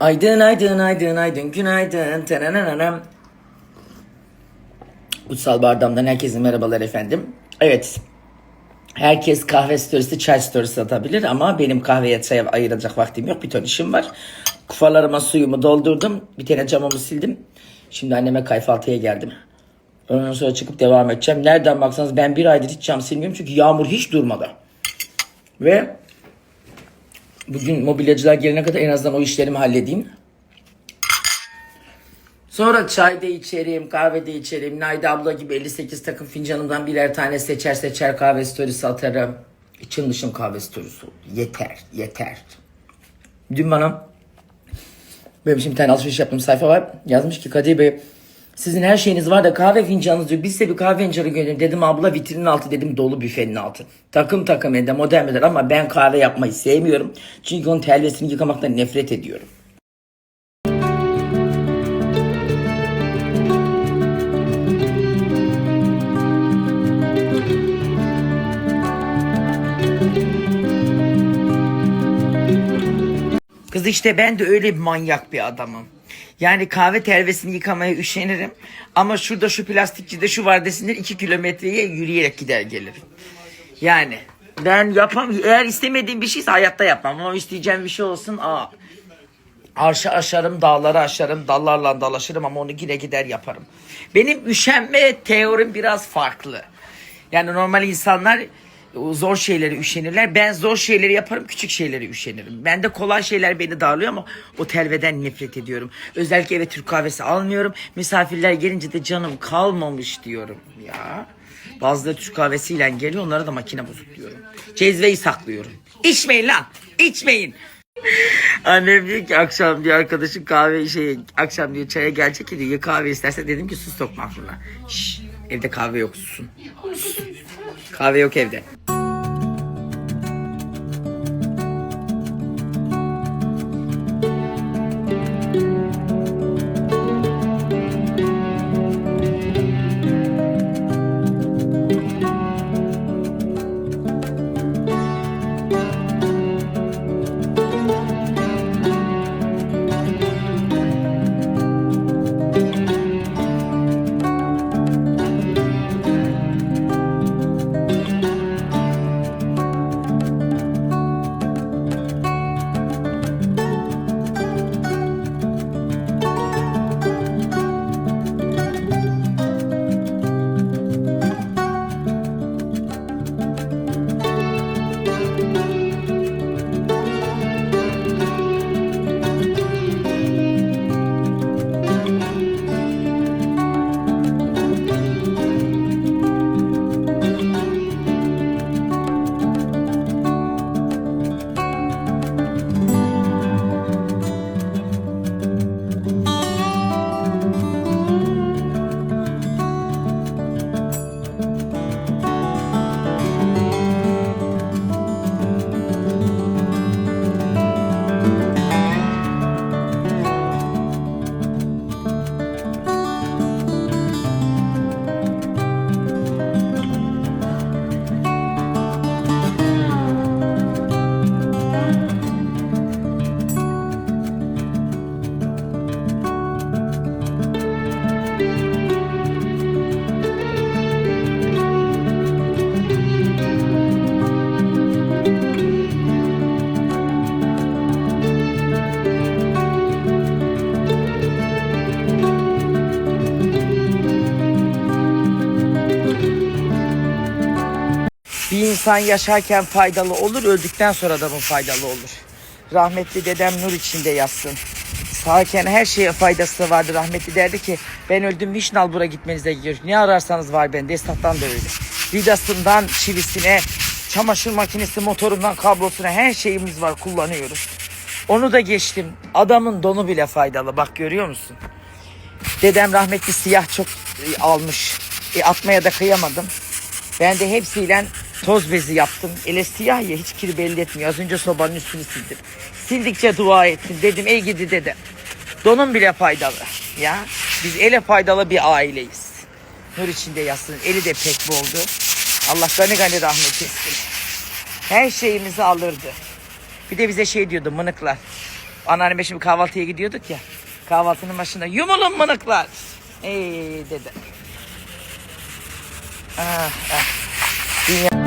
Aydın aydın aydın aydın günaydın. Tanananam. Kutsal bardağımdan herkese merhabalar efendim. Evet. Herkes kahve storiesi, çay storiesi atabilir ama benim kahveye çaya ayıracak vaktim yok. Bir ton işim var. Kufalarıma suyumu doldurdum. Bir tane camımı sildim. Şimdi anneme kayfaltıya geldim. Ondan sonra çıkıp devam edeceğim. Nereden baksanız ben bir aydır hiç cam silmiyorum. Çünkü yağmur hiç durmadı. Ve bugün mobilyacılar gelene kadar en azından o işlerimi halledeyim. Sonra çay da içerim, kahve de içerim. Nayda abla gibi 58 takım fincanımdan birer tane seçer seçer kahve storiesi atarım. İçim dışım kahve storiesi. Yeter, yeter. Dün bana benim şimdi bir tane alışveriş yaptığım sayfa var. Yazmış ki Kadir Bey sizin her şeyiniz var da kahve fincanınız yok. Biz bir kahve fincanı gönderin. Dedim abla vitrinin altı dedim dolu büfenin altı. Takım takım elde modern modern ama ben kahve yapmayı sevmiyorum. Çünkü onun telvesini yıkamaktan nefret ediyorum. Kız işte ben de öyle bir manyak bir adamım. Yani kahve telvesini yıkamaya üşenirim. Ama şurada şu plastikçide şu var desinler iki kilometreye yürüyerek gider gelirim. Yani ben yapam eğer istemediğim bir şeyse hayatta yapmam. Ama isteyeceğim bir şey olsun aa. Arşı aşarım, dağları aşarım, dallarla dalaşırım ama onu yine gider yaparım. Benim üşenme teorim biraz farklı. Yani normal insanlar zor şeyleri üşenirler. Ben zor şeyleri yaparım, küçük şeyleri üşenirim. Ben de kolay şeyler beni darlıyor ama o telveden nefret ediyorum. Özellikle eve Türk kahvesi almıyorum. Misafirler gelince de canım kalmamış diyorum ya. Bazıları Türk kahvesiyle geliyor onlara da makine bozuk diyorum. Cezveyi saklıyorum. İçmeyin lan, içmeyin. Annem diyor ki akşam diyor arkadaşın kahve şey akşam diyor çaya gelecek ki diyor ya kahve isterse dedim ki sus sokma aklına. Evde kahve yok susun. Sus. Kahve yok evde. Bir insan yaşarken faydalı olur, öldükten sonra da mı faydalı olur? Rahmetli dedem nur içinde yatsın. Sağken her şeye faydası vardı. Rahmetli derdi ki ben öldüm hiç nalbura gitmenize gerek. Ne ararsanız var bende. Esnaftan da öyle. Vidasından çivisine, çamaşır makinesi motorundan kablosuna her şeyimiz var kullanıyoruz. Onu da geçtim. Adamın donu bile faydalı. Bak görüyor musun? Dedem rahmetli siyah çok e, almış. E, atmaya da kıyamadım. Ben de hepsiyle toz bezi yaptım. Ele siyah ya hiç kir belli etmiyor. Az önce sobanın üstünü sildim. Sildikçe dua ettim. Dedim ey gidi dedem. Donun bile faydalı. Ya biz ele faydalı bir aileyiz. Nur içinde yatsın. Eli de pek boldu. Allah gani gani rahmet etsin. Her şeyimizi alırdı. Bir de bize şey diyordu mınıklar. Anneanneme şimdi kahvaltıya gidiyorduk ya. Kahvaltının başında yumulun mınıklar. Ey dede. Ah, ah.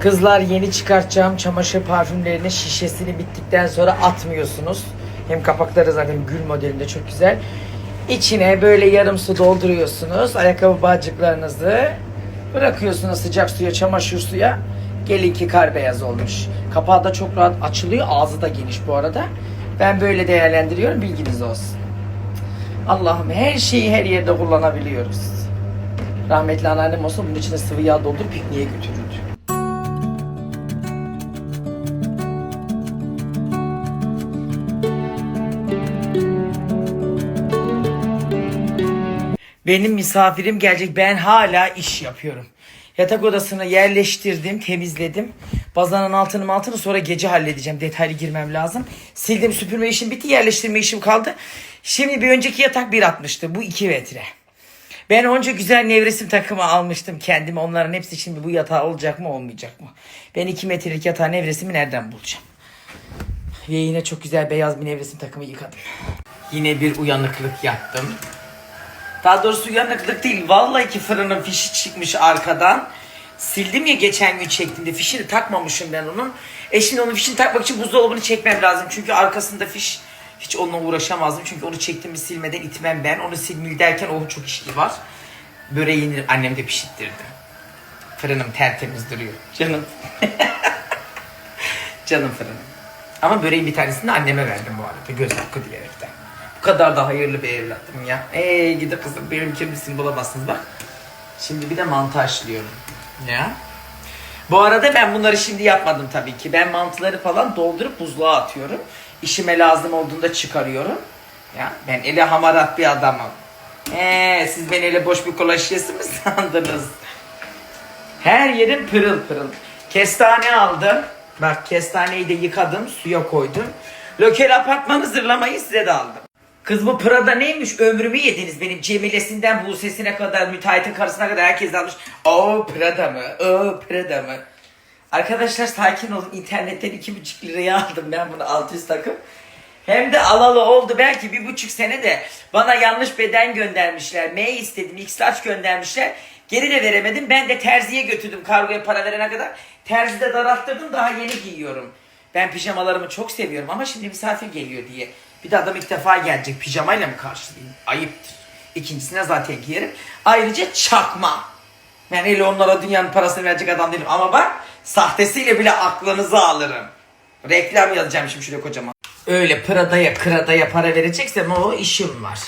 Kızlar yeni çıkartacağım çamaşır parfümlerinin şişesini bittikten sonra atmıyorsunuz. Hem kapakları zaten gül modelinde çok güzel. İçine böyle yarım su dolduruyorsunuz. Ayakkabı bağcıklarınızı bırakıyorsunuz sıcak suya, çamaşır suya. Gelin ki kar beyaz olmuş. Kapağı da çok rahat açılıyor. Ağzı da geniş bu arada. Ben böyle değerlendiriyorum. Bilginiz olsun. Allah'ım her şeyi her yerde kullanabiliyoruz. Rahmetli anneannem olsa bunun içine sıvı yağ doldurup pikniğe götürürdü. Benim misafirim gelecek. Ben hala iş yapıyorum. Yatak odasını yerleştirdim, temizledim. Bazanın altını altını sonra gece halledeceğim. Detaylı girmem lazım. Sildim süpürme işim bitti. Yerleştirme işim kaldı. Şimdi bir önceki yatak 1.60'tı. Bu 2 metre. Ben onca güzel nevresim takımı almıştım kendime. Onların hepsi şimdi bu yatağı olacak mı olmayacak mı? Ben 2 metrelik yatağı nevresimi nereden bulacağım? Ve yine çok güzel beyaz bir nevresim takımı yıkadım. Yine bir uyanıklık yaptım. Daha doğrusu uyanıklık değil. Vallahi ki fırının fişi çıkmış arkadan. Sildim ya geçen gün çektiğimde. Fişini takmamışım ben onun. E şimdi onun fişini takmak için buzdolabını çekmem lazım. Çünkü arkasında fiş hiç onunla uğraşamazdım. Çünkü onu çektiğimi silmeden itmem ben. Onu silmil derken o çok işli var. Böreğini annem de pişirttirdi. Fırınım tertemiz duruyor. Canım. Canım fırınım. Ama böreğin bir tanesini de anneme verdim bu arada. Göz hakkı diyerekten. Kadar da hayırlı bir evladım ya. Eee gidi kızım benim kimlisini bulamazsınız bak. Şimdi bir de mantı. Ya. Bu arada ben bunları şimdi yapmadım tabii ki. Ben mantıları falan doldurup buzluğa atıyorum. İşime lazım olduğunda çıkarıyorum. Ya ben ele hamarat bir adamım. Eee siz beni ele boş bir kola şişesi sandınız? Her yerim pırıl pırıl. Kestane aldım. Bak kestaneyi de yıkadım, suya koydum. Lökel apartmanı zırlamayı size de aldım. Kız bu Prada neymiş? Ömrümü yediniz benim. Cemilesinden Buse'sine kadar, müteahhitin karısına kadar herkes almış. O Prada mı? O Prada mı? Arkadaşlar sakin olun. İnternetten iki buçuk liraya aldım ben bunu 600 takım. Hem de alalı oldu belki bir buçuk sene de bana yanlış beden göndermişler. M istedim, X göndermişler. Geri de veremedim. Ben de terziye götürdüm kargoya para verene kadar. Terzide daralttırdım daha yeni giyiyorum. Ben pijamalarımı çok seviyorum ama şimdi misafir geliyor diye. Bir de adam ilk defa gelecek pijamayla mı karşılayayım? Ayıptır. İkincisine zaten giyerim. Ayrıca çakma. Ben öyle onlara dünyanın parasını verecek adam değilim. Ama bak sahtesiyle bile aklınızı alırım. Reklam yazacağım şimdi şuraya kocaman. Öyle Prada'ya Krada'ya para vereceksem o işim var.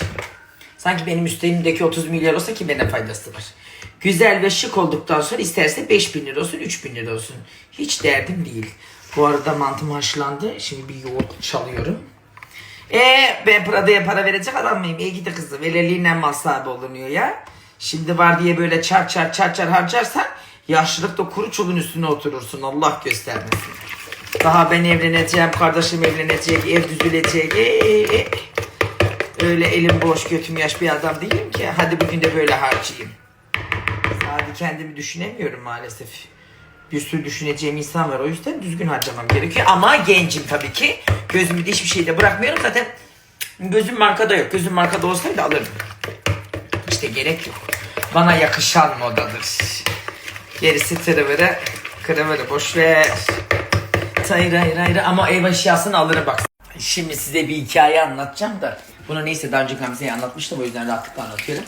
Sanki benim üstümdeki 30 milyar olsa ki bana faydası var. Güzel ve şık olduktan sonra isterse 5000 lira olsun 3000 lira olsun. Hiç derdim değil. Bu arada mantım haşlandı. Şimdi bir yoğurt çalıyorum. Ee ben Prada'ya para verecek adam mıyım? İyi gidi kızım. Veleliğinden mal sahibi olunuyor ya. Şimdi var diye böyle çar çar çar çar harcarsan yaşlılıkta kuru çubuğun üstüne oturursun. Allah göstermesin. Daha ben evleneceğim, kardeşim evlenecek, ev düzülecek. Ee, öyle elim boş, götüm yaş bir adam değilim ki. Hadi bugün de böyle harcayayım. Sadece kendimi düşünemiyorum maalesef. Bir sürü düşüneceğim insan var. O yüzden düzgün harcamam gerekiyor. Ama gencim tabii ki. Gözümü de hiçbir şeyde bırakmıyorum. Zaten gözüm markada yok. Gözüm markada olsaydı alırdım. İşte gerek yok. Bana yakışan modadır. Gerisi tırıvırı, kırıvırı boş ver. Tayra hayra ama ev eşyasını alırım bak. Şimdi size bir hikaye anlatacağım da. Bunu neyse daha önce Gamze'ye anlatmıştım o yüzden rahatlıkla anlatıyorum.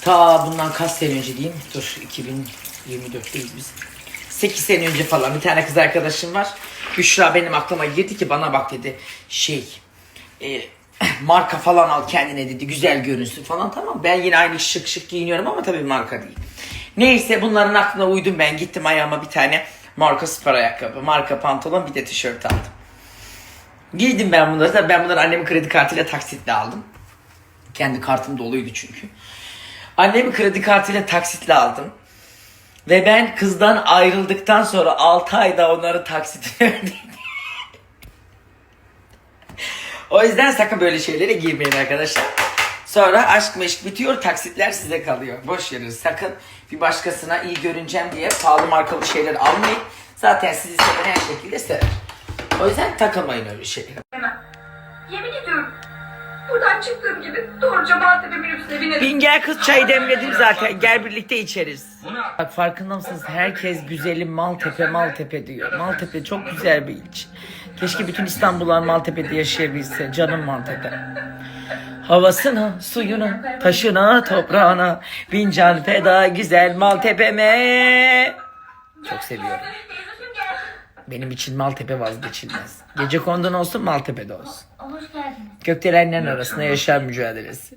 Ta bundan kaç sene önce diyeyim. Dur 2024'teyiz biz. 8 sene önce falan bir tane kız arkadaşım var. Büşra benim aklıma girdi ki bana bak dedi. Şey e, marka falan al kendine dedi güzel görünsün falan tamam. Ben yine aynı şık şık giyiniyorum ama tabii marka değil. Neyse bunların aklına uydum ben gittim ayağıma bir tane marka spor ayakkabı, marka pantolon bir de tişört aldım. Giydim ben bunları. Tabii ben bunları annemin kredi kartıyla taksitle aldım. Kendi kartım doluydu çünkü. Annemin kredi kartıyla taksitle aldım. Ve ben kızdan ayrıldıktan sonra 6 ayda onları taksitine ödedim. o yüzden sakın böyle şeylere girmeyin arkadaşlar. Sonra aşk meşk bitiyor, taksitler size kalıyor. Boş verin. Sakın bir başkasına iyi görüneceğim diye pahalı markalı şeyler almayın. Zaten sizi seven her şekilde sever. O yüzden takılmayın öyle şeylere. Yemin ediyorum. Buradan çıktığım gibi doğruca Maltepe minibüsüne binerim. Bin gel kız çayı demledim zaten. Gel birlikte içeriz. Bak farkında mısınız? Herkes güzelim Maltepe Maltepe diyor. Maltepe çok güzel bir ilçe. Keşke bütün İstanbullular Maltepe'de yaşayabilse. Canım Maltepe. Havasına, suyuna, taşına, toprağına bin can feda güzel Maltepe'me. Çok seviyorum. Benim için Maltepe vazgeçilmez. Gece kondun olsun Maltepe'de olsun. Hoş geldiniz. Gökdelenlerin arasında yaşam mücadelesi.